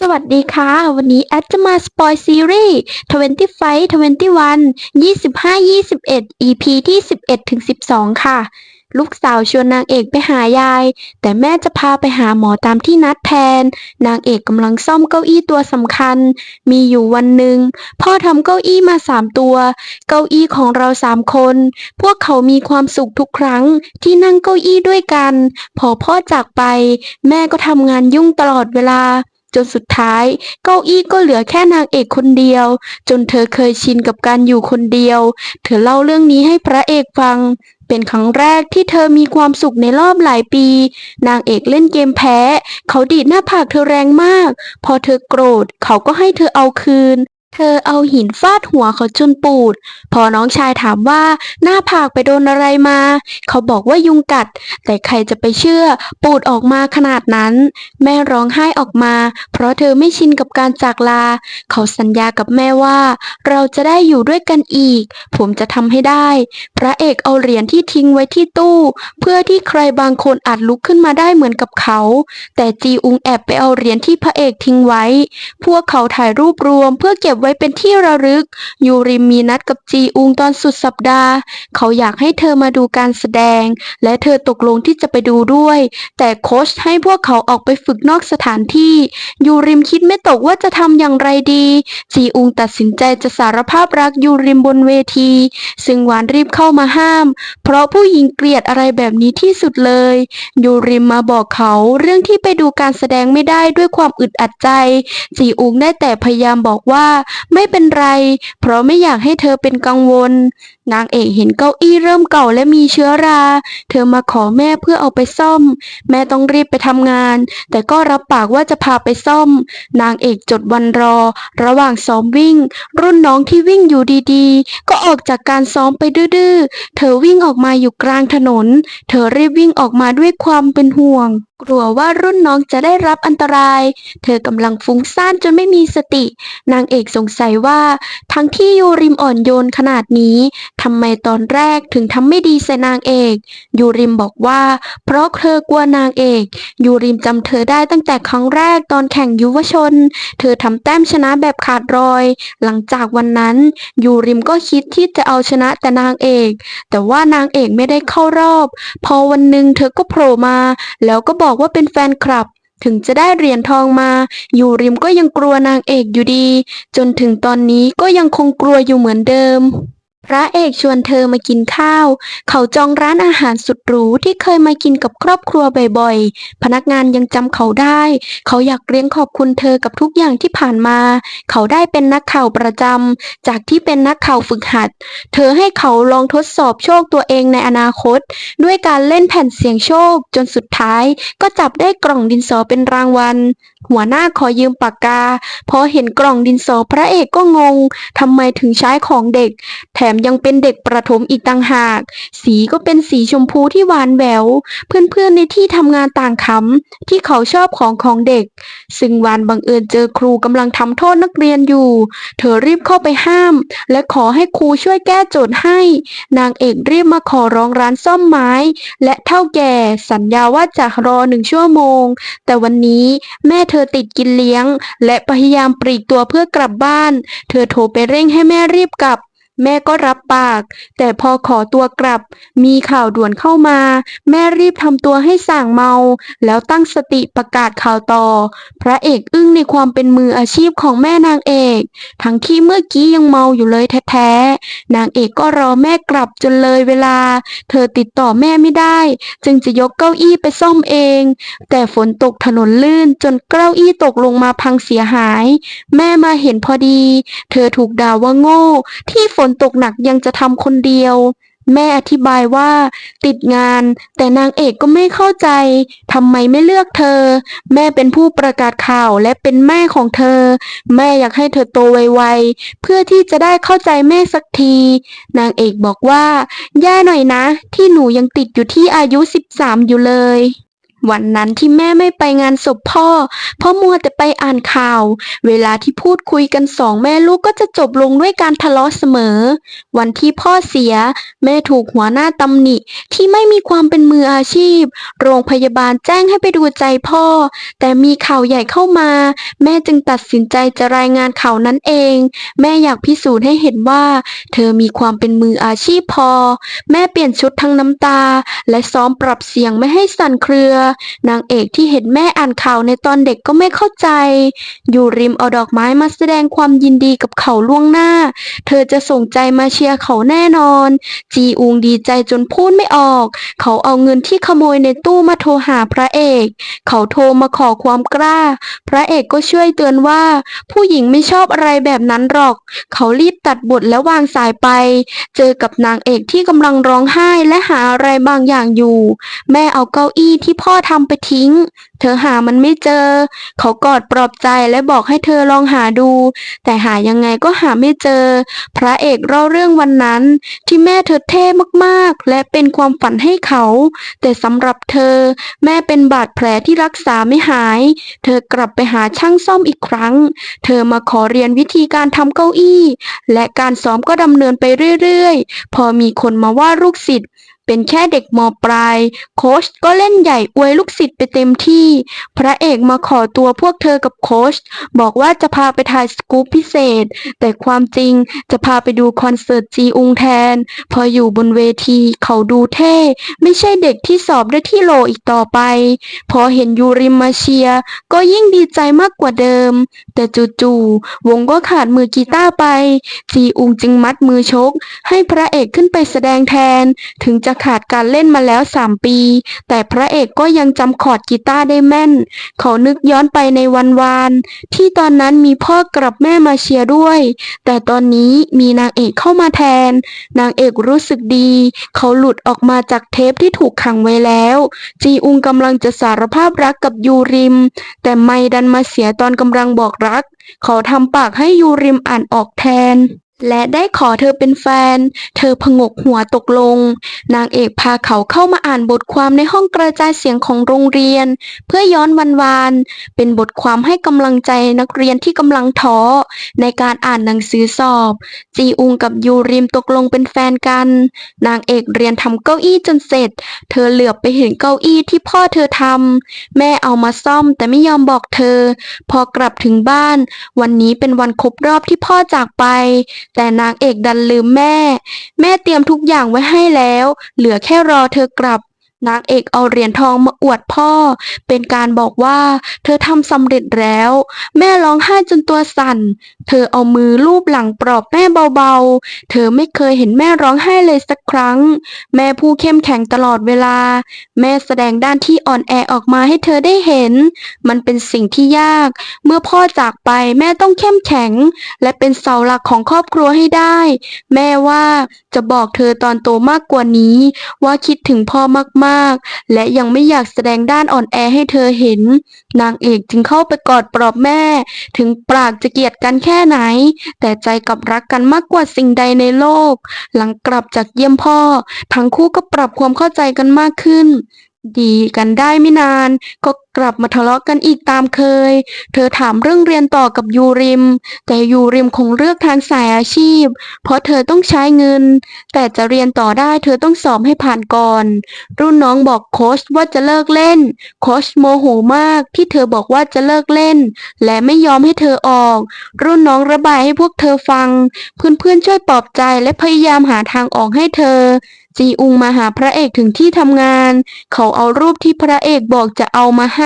สวัสดีค่ะ วันนี้แอดจะมาสปอยซีรีส์25 21 25 21 EP ที่ 11ถึง12 ค่ะ ลูกสาวชวนนางเอกไปหายาย แต่แม่จะพาไปหาหมอตามที่นัดแทน นางเอกกำลังซ่อมเก้าอี้ตัวสำคัญ มีอยู่วันหนึ่งพ่อทำเก้าอี้มาสามตัว เก้าอี้ของเราสามคน พวกเขามีความสุขทุกครั้งที่นั่งเก้าอี้ด้วยกัน พอพ่อจากไป แม่ก็ทำงานยุ่งตลอดเวลา จนสุดท้าย เก้าอี้ก็เหลือแค่นางเอกคนเดียว จนเธอเคยชินกับการอยู่คนเดียว เธอเล่าเรื่องนี้ให้พระเอกฟัง เป็นครั้งแรกที่เธอมีความสุขในรอบหลายปี นางเอกเล่นเกมแพ้ เขาดีดหน้าผากเธอแรงมาก พอเธอโกรธ เขาก็ให้เธอเอาคืน เธอเอาหินฟาดหัวเขาจนปูด พอน้องชายถามว่าหน้าผากไปโดนอะไรมา เขาบอกว่ายุงกัด แต่ใครจะไปเชื่อ ปูดออกมาขนาดนั้น แม่ร้องไห้ออกมา เพราะเธอไม่ชินกับการจากลา เขาสัญญากับแม่ว่า เราจะได้อยู่ด้วยกันอีก ผมจะทำให้ได้ พระเอกเอาเหรียญที่ทิ้งไว้ที่ตู้ เพื่อที่ใครบางคนอาจลุกขึ้นมาได้เหมือนกับเขา แต่จีอุงแอบไปเอาเหรียญที่พระเอกทิ้งไว้ พวกเขาถ่ายรูปรวมเพื่อเก็บว้เป็นที่ระลึก ยูริมมีนัดกับจีอุงตอนสุดสัปดาห์ เขาอยากให้เธอมาดูการแสดง และเธอตกลงที่จะไปดูด้วย แต่โค้ชให้พวกเขาออกไปฝึกนอกสถานที่ ยูริมคิดไม่ตกว่าจะทำอย่างไรดี จีอุงตัดสินใจจะสารภาพรักยูริมบนเวที ซึ่งหวานรีบเข้ามาห้าม เพราะผู้หญิงเกลียดอะไรแบบนี้ที่สุดเลย ยูริมมาบอกเขาเรื่องที่ไปดูการแสดงไม่ได้ด้วยความอึดอัดใจ จีอุงได้แต่พยายามบอกว่าไม่เป็นไร เพราะไม่อยากให้เธอเป็นกังวล นางเอกเห็นเก้าอี้เริ่มเก่าและมีเชื้อรา เธอมาขอแม่เพื่อเอาไปซ่อม แม่ต้องรีบไปทำงาน แต่ก็รับปากว่าจะพาไปซ่อม นางเอกจดวันรอ ระหว่างซ้อมวิ่ง รุ่นน้องที่วิ่งอยู่ดีๆ ก็ออกจากการซ้อมไปดื้อๆ เธอวิ่งออกมาอยู่กลางถนน เธอรีบวิ่งออกมาด้วยความเป็นห่วง กลัวว่ารุ่นน้องจะได้รับอันตราย เธอกำลังฟุ้งซ่านจนไม่มีสติ นางเอกสงสัยว่า ทั้งที่ยูริมอ่อนโยนขนาดนี้ทำไมตอนแรกถึงทำไม่ดีใส่นางเอก ยูริมบอกว่า เพราะเธอกลัวนางเอก ยูริมจำเธอได้ตั้งแต่ครั้งแรกตอนแข่งยุวชน เธอทำแต้มชนะแบบขาดรอย หลังจากวันนั้นยูริมก็คิดที่จะเอาชนะแต่นางเอก แต่ว่านางเอกไม่ได้เข้ารอบ พอวันหนึ่งเธอก็โผล่มา แล้วก็บอกอกว่าเป็นแฟนคลับ ถึงจะได้เหรียญทองมา อยู่ริมก็ยังกลัวนางเอกอยู่ดี จนถึงตอนนี้ก็ยังคงกลัวอยู่เหมือนเดิม พระเอกชวนเธอมากินข้าว เขาจองร้านอาหารสุดหรูที่เคยมากินกับครอบครัวบ่อยๆ พนักงานยังจำเขาได้ เขาอยากเรียนขอบคุณเธอกับทุกอย่างที่ผ่านมา เขาได้เป็นนักข่าวประจำจากที่เป็นนักข่าวฝึกหัด เธอให้เขาลองทดสอบโชคตัวเองในอนาคต ด้วยการเล่นแผ่นเสียงโชค จนสุดท้าย ก็จับได้กล่องดินสอเป็นรางวัล หัวหน้าขอยืมปากกา พอเห็นกล่องดินสอพระเอกก็งงทำไมถึงใช้ของเด็ก แถมยังเป็นเด็กประถมอีกต่างหาก สีก็เป็นสีชมพูที่หวานแหวว เพื่อนๆในที่ทำงานต่างขำที่เขาชอบของของเด็ก ซึ่งวานบังเอิญเจอครูกำลังทำโทษนักเรียนอยู่ เธอรีบเข้าไปห้าม และขอให้ครูช่วยแก้โจทย์ให้ นางเอกรีบมาขอร้องร้านซ่อมไม้ และเท่าแก่สัญญาว่าจะรอหนึ่งชั่วโมง แต่วันนี้แม่เธอติดกินเลี้ยง และพยายามปลีกตัวเพื่อกลับบ้าน เธอโทรไปเร่งให้แม่รีบกลับ แม่ก็รับปาก แต่พอขอตัวกลับ มีข่าวด่วนเข้ามา แม่รีบทำตัวให้ส่างเมา แล้วตั้งสติประกาศข่าวต่อ พระเอกอึ้งในความเป็นมืออาชีพของแม่นางเอก ทั้งที่เมื่อกี้ยังเมาอยู่เลยแท้ๆ นางเอกก็รอแม่กลับจนเลยเวลา เธอติดต่อแม่ไม่ได้ จึงจะยกเก้าอี้ไปซ่อมเอง แต่ฝนตกถนนลื่นจนเก้าอี้ตกลงมาพังเสียหาย แม่มาเห็นพอดี เธอถูกด่าว่าโง่ที่ฝนตกหนักยังจะทำคนเดียว แม่อธิบายว่า ติดงาน แต่นางเอกก็ไม่เข้าใจทำไมไม่เลือกเธอ แม่เป็นผู้ประกาศข่าวและเป็นแม่ของเธอ แม่อยากให้เธอโตไวๆเพื่อที่จะได้เข้าใจแม่สักที นางเอกบอกว่า แย่หน่อยนะ ที่หนูยังติดอยู่ที่อายุ 13 อยู่เลยวันนั้นที่แม่ไม่ไปงานศพพ่อ เพราะมัวแต่ไปอ่านข่าว เวลาที่พูดคุยกันสองแม่ลูกก็จะจบลงด้วยการทะเลาะเสมอ วันที่พ่อเสีย แม่ถูกหัวหน้าตำหนิที่ไม่มีความเป็นมืออาชีพ โรงพยาบาลแจ้งให้ไปดูใจพ่อ แต่มีข่าวใหญ่เข้ามา แม่จึงตัดสินใจจะรายงานข่าวนั้นเอง แม่อยากพิสูจน์ให้เห็นว่า เธอมีความเป็นมืออาชีพพอ แม่เปลี่ยนชุดทั้งน้ำตา และซ้อมปรับเสียงไม่ให้สั่นเครือ นางเอกที่เห็นแม่อ่านข่าวในตอนเด็กก็ไม่เข้าใจอยู่ริมเอาดอกไม้มาแสดงความยินดีกับเขาล่วงหน้า เธอจะส่งใจมาเชียร์เขาแน่นอน จีอุงดีใจจนพูดไม่ออก เขาเอาเงินที่ขโมยในตู้มาโทรหาพระเอก เขาโทรมาขอความกล้า พระเอกก็ช่วยเตือนว่า ผู้หญิงไม่ชอบอะไรแบบนั้นหรอก เขารีบตัดบทและวางสายไป เจอกับนางเอกที่กำลังร้องไห้และหาอะไรบางอย่างอยู่ แม่เอาเก้าอี้ที่พ่อทำไปทิ้งเธอหามันไม่เจอ เขากอดปลอบใจและบอกให้เธอลองหาดู แต่หายังไงก็หาไม่เจอ พระเอกเล่าเรื่องวันนั้น ที่แม่เธอเท่มากๆ และเป็นความฝันให้เขา แต่สำหรับเธอ แม่เป็นบาดแผลที่รักษาไม่หาย เธอกลับไปหาช่างซ่อมอีกครั้ง เธอมาขอเรียนวิธีการทำเก้าอี้ และการซ้อมก็ดำเนินไปเรื่อยๆ พอมีคนมาว่าลูกศิษย์ เป็นแค่เด็กมปลาย โค้ชก็เล่นใหญ่อวยลูกศิษย์ไปเต็มที่ พระเอกมาขอตัวพวกเธอกับโค้ชบอกว่าจะพาไปถ่ายสกู๊ปพิเศษ แต่ความจริงจะพาไปดูคอนเสิร์ตจีอุงแทน พออยู่บนเวทีเขาดูเท่ ไม่ใช่เด็กที่สอบได้ที่โหลอีกต่อไป พอเห็นยูริมาเชีย ก็ยิ่งดีใจมากกว่าเดิม แต่จู่ๆวงก็ขาดมือกีตาร์ไป จีอุงจึงมัดมือชก ให้พระเอกขึ้นไปแสดงแทนถึงจะขาดการเล่นมาแล้วสามปี แต่พระเอกก็ยังจำคอร์ดกีตาร์ได้แม่น เขานึกย้อนไปในวันวาน ที่ตอนนั้นมีพ่อกับแม่มาเชียร์ด้วย แต่ตอนนี้มีนางเอกเข้ามาแทน นางเอกรู้สึกดี เขาหลุดออกมาจากเทปที่ถูกขังไว้แล้ว จีอุงกำลังจะสารภาพรักกับยูริม แต่ไม่ดันมาเสียตอนกำลังบอกรัก เขาทำปากให้ยูริมอ่านออกแทน และได้ขอเธอเป็นแฟน เธอผงกหัวตกลง นางเอกพาเขาเข้ามาอ่านบทความในห้องกระจายเสียงของโรงเรียน เพื่อย้อนวันวาน เป็นบทความให้กำลังใจนักเรียนที่กำลังท้อในการอ่านหนังสือสอบ จีอุงกับยูริมตกลงเป็นแฟนกัน นางเอกเรียนทำเก้าอี้จนเสร็จ เธอเหลือบไปเห็นเก้าอี้ที่พ่อเธอทำแม่เอามาซ่อมแต่ไม่ยอมบอกเธอ พอกลับถึงบ้าน วันนี้เป็นวันครบรอบที่พ่อจากไป แต่นางเอกดันลืมแม่ แม่เตรียมทุกอย่างไว้ให้แล้ว เหลือแค่รอเธอกลับ นางเอกเอาเหรียญทองมาอวดพ่อ เป็นการบอกว่าเธอทำสำเร็จแล้ว แม่ร้องไห้จนตัวสั่น เธอเอามือลูบหลังปลอบแม่เบาๆ เธอไม่เคยเห็นแม่ร้องไห้เลยสักครั้ง แม่ผู้เข้มแข็งตลอดเวลา แม่แสดงด้านที่อ่อนแอออกมาให้เธอได้เห็น มันเป็นสิ่งที่ยาก เมื่อพ่อจากไปแม่ต้องเข้มแข็ง และเป็นเสาหลักของครอบครัวให้ได้ แม่ว่าจะบอกเธอตอนโตมากกว่านี้ ว่าคิดถึงพ่อมากๆและยังไม่อยากแสดงด้านอ่อนแอให้เธอเห็น นางเอกจึงเข้าไปกอดปลอบแม่ ถึงปากจะเกลียดกันแค่ไหน แต่ใจกลับรักกันมากกว่าสิ่งใดในโลก หลังกลับจากเยี่ยมพ่อ ทั้งคู่ก็ปรับความเข้าใจกันมากขึ้น ดีกันได้ไม่นานก็ กลับมาทะเลาะกันอีกตามเคย เธอถามเรื่องเรียนต่อกับยูริม แต่ยูริมคงเลือกทางสายอาชีพ เพราะเธอต้องใช้เงิน แต่จะเรียนต่อได้เธอต้องสอบให้ผ่านก่อน รุ่นน้องบอกโค้ชว่าจะเลิกเล่น โค้ชโมโหมากที่เธอบอกว่าจะเลิกเล่น และไม่ยอมให้เธอออก รุ่นน้องระบายให้พวกเธอฟัง เพื่อนๆช่วยปลอบใจและพยายามหาทางออกให้เธอจีอุงมาหาพระเอกถึงที่ทำงาน เขาเอารูปที่พระเอกบอกจะเอามาให้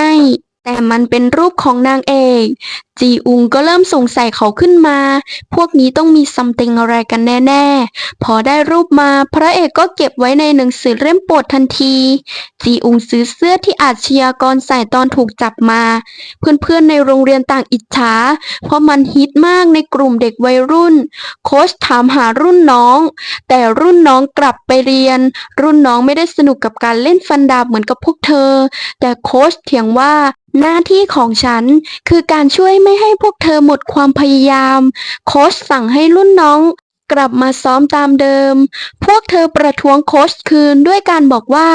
แต่มันเป็นรูปของนางเอกจีอุงก็เริ่มสงสัยเขาขึ้นมา พวกนี้ต้องมีซัมติงอะไรกันแน่ๆ พอได้รูปมา พระเอกก็เก็บไว้ในหนังสือเล่มโปรดทันที จีอุงซื้อเสื้อที่อาชญากรใส่ตอนถูกจับมา เพื่อนๆในโรงเรียนต่างอิจฉา เพราะมันฮิตมากในกลุ่มเด็กวัยรุ่น โค้ชถามหารุ่นน้อง แต่รุ่นน้องกลับไปเรียน รุ่นน้องไม่ได้สนุกกับการเล่นฟันดาบเหมือนกับพวกเธอ แต่โค้ชเถียงว่าหน้าที่ของฉันคือการช่วยไม่ให้พวกเธอหมดความพยายาม โค้ชสั่งให้รุ่นน้องกลับมาซ้อมตามเดิม พวกเธอประท้วงโค้ชคืนด้วยการบอกว่า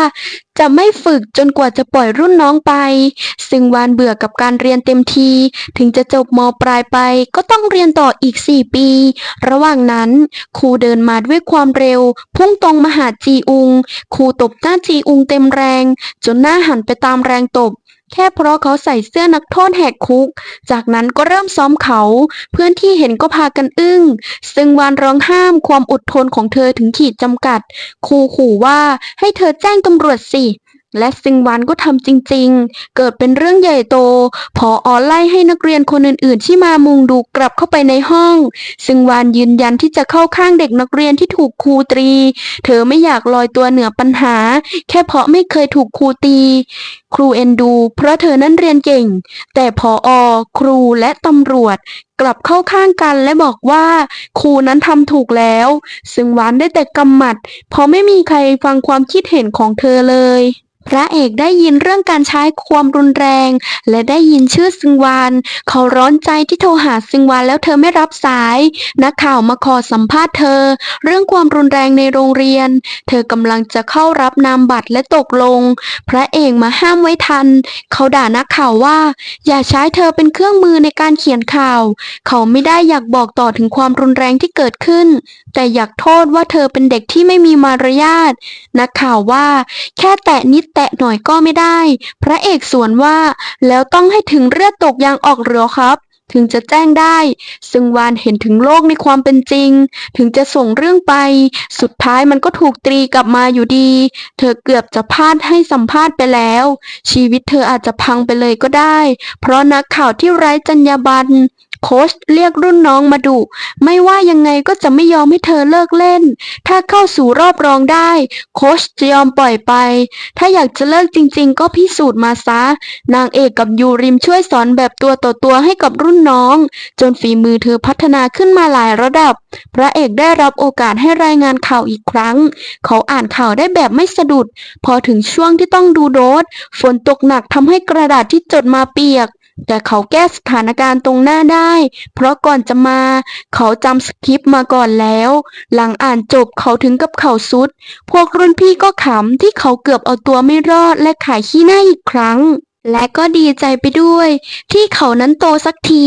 จะไม่ฝึกจนกว่าจะปล่อยรุ่นน้องไป ซึ่งวานเบื่อกับการเรียนเต็มที ถึงจะจบมปลายไป ก็ต้องเรียนต่ออีก 4 ปี ระหว่างนั้น ครูเดินมาด้วยความเร็ว พุ่งตรงมาหาจีอุง ครูตบหน้าจีอุงเต็มแรง จนหน้าหันไปตามแรงตบ แค่เพราะเขาใส่เสื้อนักโทษแหกคุก จากนั้นก็เริ่มซ้อมเขา เพื่อนที่เห็นก็พากันอึ้ง ซึ่งวานร้องห้ามความอดทนของเธอถึงขีดจำกัดครูขู่ว่าให้เธอแจ้งตำรวจสิ และซิงวานก็ทำจริงๆ เกิดเป็นเรื่องใหญ่โตพออไล่ให้นักเรียนคนอื่นๆ ที่มามุงดูกลับเข้าไปในห้อง ซิงวานยืนยันที่จะเข้าข้างเด็กนักเรียนที่ถูกครูตรี เธอไม่อยากลอยตัวเหนือปัญหา แค่เพราะไม่เคยถูกครูตี ครูเอ็นดู เพราะเธอนั้นเรียนเก่ง แต่พออครูและตำรวจกลับเข้าข้างกันและบอกว่าครูนั้นทำถูกแล้ว ซึ่งหวานได้แต่กำหมัด เพราะไม่มีใครฟังความคิดเห็นของเธอเลย พระเอกได้ยินเรื่องการใช้ความรุนแรง และได้ยินชื่อซึงวาน เขาร้อนใจที่โทรหาซึงวานแล้วเธอไม่รับสาย นักข่าวมาขอสัมภาษณ์เธอ เรื่องความรุนแรงในโรงเรียน เธอกำลังจะเข้ารับนามบัตรและตกลง พระเอกมาห้ามไว้ทัน เขาด่านักข่าวว่า อย่าใช้เธอเป็นเครื่องมือในการเขียนข่าวเขาไม่ได้อยากบอกต่อถึงความรุนแรงที่เกิดขึ้น แต่อยากโทษว่าเธอเป็นเด็กที่ไม่มีมารยาทนักข่าวว่า แค่แตะนิดแตะหน่อยก็ไม่ได้ พระเอกสวนว่า แล้วต้องให้ถึงเลือดตกยางออกเหรือครับถึงจะแจ้งได้ ซึ่งวานเห็นถึงโลกในความเป็นจริง ถึงจะส่งเรื่องไป สุดท้ายมันก็ถูกตรีกลับมาอยู่ดี เธอเกือบจะพลาดให้สัมภาษณ์ไปแล้ว ชีวิตเธออาจจะพังไปเลยก็ได้ เพราะนักข่าวที่ไร้จรรยาบรรณ โค้ชเรียกรุ่นน้องมาดุไม่ว่ายังไงก็จะไม่ยอมให้เธอเลิกเล่น ถ้าเข้าสู่รอบรองได้ โค้ชจะยอมปล่อยไป ถ้าอยากจะเลิกจริง ๆ ก็พิสูจน์มาซะ นางเอกกับยูริมช่วยสอนแบบตัวต่อตัวให้กับรุ่นน้อง จนฝีมือเธอพัฒนาขึ้นมาหลายระดับ พระเอกได้รับโอกาสให้รายงานข่าวอีกครั้ง เขาอ่านข่าวได้แบบไม่สะดุด พอถึงช่วงที่ต้องดูโดสฝนตกหนักทำให้กระดาษที่จดมาเปียก แต่เขาแก้สถานการณ์ตรงหน้าได้ เพราะก่อนจะมา เขาจำสคริปต์มาก่อนแล้ว หลังอ่านจบเขาถึงกับเข่าสุด พวกรุ่นพี่ก็ขำที่เขาเกือบเอาตัวไม่รอดและขายขี้หน้าอีกครั้ง และก็ดีใจไปด้วย ที่เขานั้นโตสักที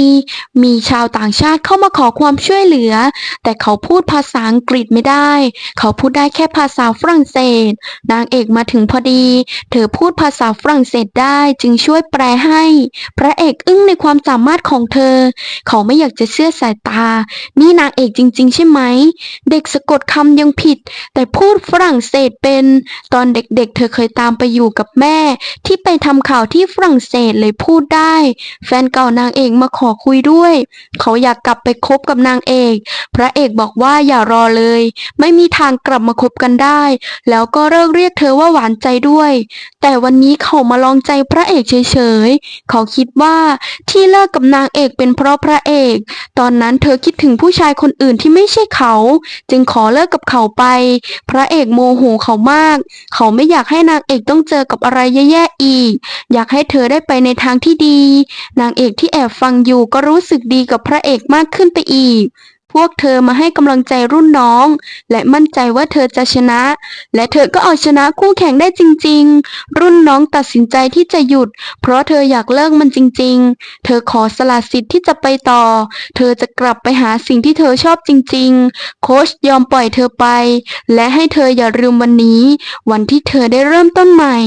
มีชาวต่างชาติเข้ามาขอความช่วยเหลือ แต่เขาพูดภาษาอังกฤษไม่ได้ เขาพูดได้แค่ภาษาฝรั่งเศส นางเอกมาถึงพอดี เธอพูดภาษาฝรั่งเศสได้จึงช่วยแปลให้ พระเอกอึ้งในความสามารถของเธอ เขาไม่อยากจะเชื่อสายตา นี่นางเอกจริง ๆ ใช่ไหม เด็กสะกดคำยังผิด แต่พูดฝรั่งเศสเป็น ตอนเด็กๆ เธอเคยตามไปอยู่กับแม่ ที่ไปทำข่าวที่ฝรั่งเศสเลยพูดได้ แฟนเก่านางเอกมาขอคุยด้วย เขาอยากกลับไปคบกับนางเอก พระเอกบอกว่าอย่ารอเลย ไม่มีทางกลับมาคบกันได้ แล้วก็เลิกเรียกเธอว่าหวานใจด้วย แต่วันนี้เขามาลองใจพระเอกเฉยๆ เขาคิดว่าที่เลิกกับนางเอกเป็นเพราะพระเอก ตอนนั้นเธอคิดถึงผู้ชายคนอื่นที่ไม่ใช่เขา จึงขอเลิกกับเขาไป พระเอกโมโหเขามาก เขาไม่อยากให้นางเอกต้องเจอกับอะไรแย่ๆอีก อยากให้ให้เธอได้ไปในทางที่ดี นางเอกที่แอบฟังอยู่ก็รู้สึกดีกับพระเอกมากขึ้นไปอีก พวกเธอมาให้กำลังใจรุ่นน้อง และมั่นใจว่าเธอจะชนะ และเธอก็เอาชนะคู่แข่งได้จริง ๆ รุ่นน้องตัดสินใจที่จะหยุด เพราะเธออยากเลิกมันจริง ๆ เธอขอสละสิทธิ์ที่จะไปต่อ เธอจะกลับไปหาสิ่งที่เธอชอบจริง ๆ โค้ชยอมปล่อยเธอไป และให้เธออย่าลืมวันนี้ วันที่เธอได้เริ่มต้นใหม่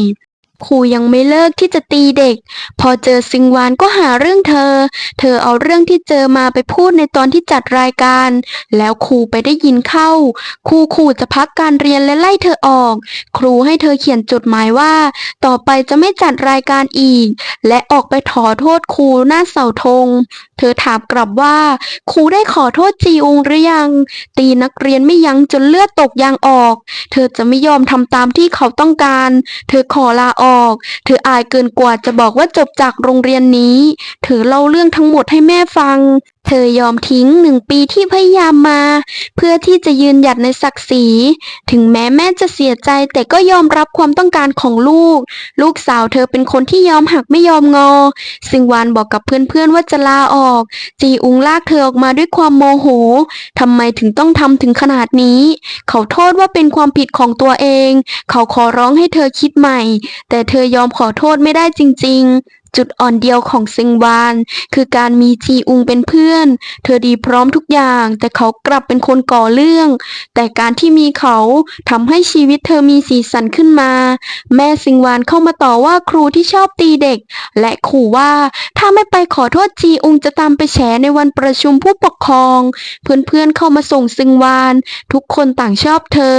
ครูยังไม่เลิกที่จะตีเด็ก พอเจอซิงวานก็หาเรื่องเธอ เธอเอาเรื่องที่เจอมาไปพูดในตอนที่จัดรายการ แล้วครูไปได้ยินเข้า ครูขู่จะพักการเรียนและไล่เธอออก ครูให้เธอเขียนจดหมายว่า ต่อไปจะไม่จัดรายการอีก และออกไปขอโทษครูหน้าเสาธง เธอถามกลับว่า ครูได้ขอโทษจีอุงหรือยัง ตีนักเรียนไม่ยั้งจนเลือดตกยางออก เธอจะไม่ยอมทำตามที่เขาต้องการ เธอขอลาออกเธออายเกินกว่าจะบอกว่าจบจากโรงเรียนนี้ เธอเล่าเรื่องทั้งหมดให้แม่ฟังเธอยอมทิ้งหนึ่งปีที่พยายามมา เพื่อที่จะยืนหยัดในศักดิ์ศรี ถึงแม้แม่จะเสียใจแต่ก็ยอมรับความต้องการของลูก ลูกสาวเธอเป็นคนที่ยอมหักไม่ยอมงอ ซิงวานบอกกับเพื่อนๆว่าจะลาออก จีอุงลากเธอออกมาด้วยความโมโหทำไมถึงต้องทำถึงขนาดนี้ เขาโทษว่าเป็นความผิดของตัวเอง เขาขอร้องให้เธอคิดใหม่ แต่เธอยอมขอโทษไม่ได้จริง ๆ จุดอ่อนเดียวของซิงวาน คือการมีจีอุงเป็นเพื่อน เธอดีพร้อมทุกอย่าง แต่เขากลับเป็นคนก่อเรื่อง แต่การที่มีเขาทำให้ชีวิตเธอมีสีสันขึ้นมา แม่ซิงวานเข้ามาต่อว่าครูที่ชอบตีเด็ก และขู่ว่าถ้าไม่ไปขอโทษจีอุงจะตามไปแฉในวันประชุมผู้ปกครอง เพื่อนๆเข้ามาส่งซิงวาน ทุกคนต่างชอบเธอ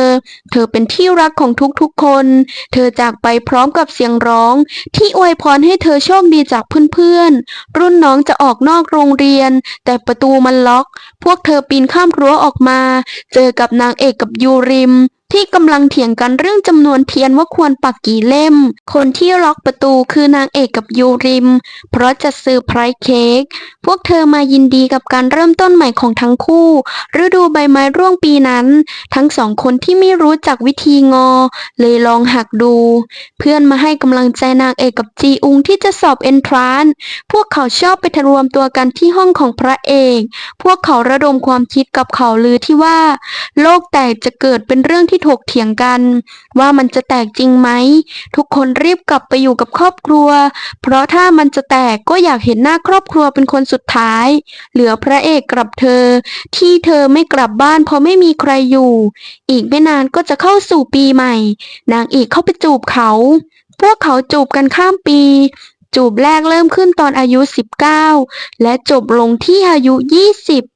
เธอเป็นที่รักของทุกๆคน เธอจากไปพร้อมกับเสียงร้อง ที่อวยพรให้เธอโชคดีจากเพื่อนๆ รุ่นน้องจะออกนอกโรงเรียน แต่ประตูมันล็อก พวกเธอปีนข้ามรั้วออกมา เจอกับนางเอกกับยูริม ที่กำลังเถียงกันเรื่องจำนวนเทียนว่าควรปักกี่เล่ม คนที่ล็อกประตูคือนางเอกกับยูริม เพราะจะซื้อไพร์เค้ก พวกเธอมายินดีกับการเริ่มต้นใหม่ของทั้งคู่ ฤดูใบไม้ร่วงปีนั้น ทั้งสองคนที่ไม่รู้จักวิธีงอ เลยลองหักดู เพื่อนมาให้กำลังใจนางเอกกับจีอุงที่จะสอบเอนทรานซ์พวกเขาชอบไปรวมตัวกันที่ห้องของพระเอก พวกเขาระดมความคิดกับข่าวลือที่ว่า โลกแตกจะเกิดเป็นเรื่องที่ถกเถียงกัน ว่ามันจะแตกจริงไหม ทุกคนรีบกลับไปอยู่กับครอบครัว เพราะถ้ามันจะแตกก็อยากเห็นหน้าครอบครัวเป็นคนสุดท้าย เหลือพระเอกกลับเธอ ที่เธอไม่กลับบ้านเพราะไม่มีใครอยู่ อีกไม่นานก็จะเข้าสู่ปีใหม่ นางเอกเข้าไปจูบเขา พวกเขาจูบกันข้ามปีจูบแรกเริ่มขึ้นตอนอายุ 19 และจบลงที่อายุ 20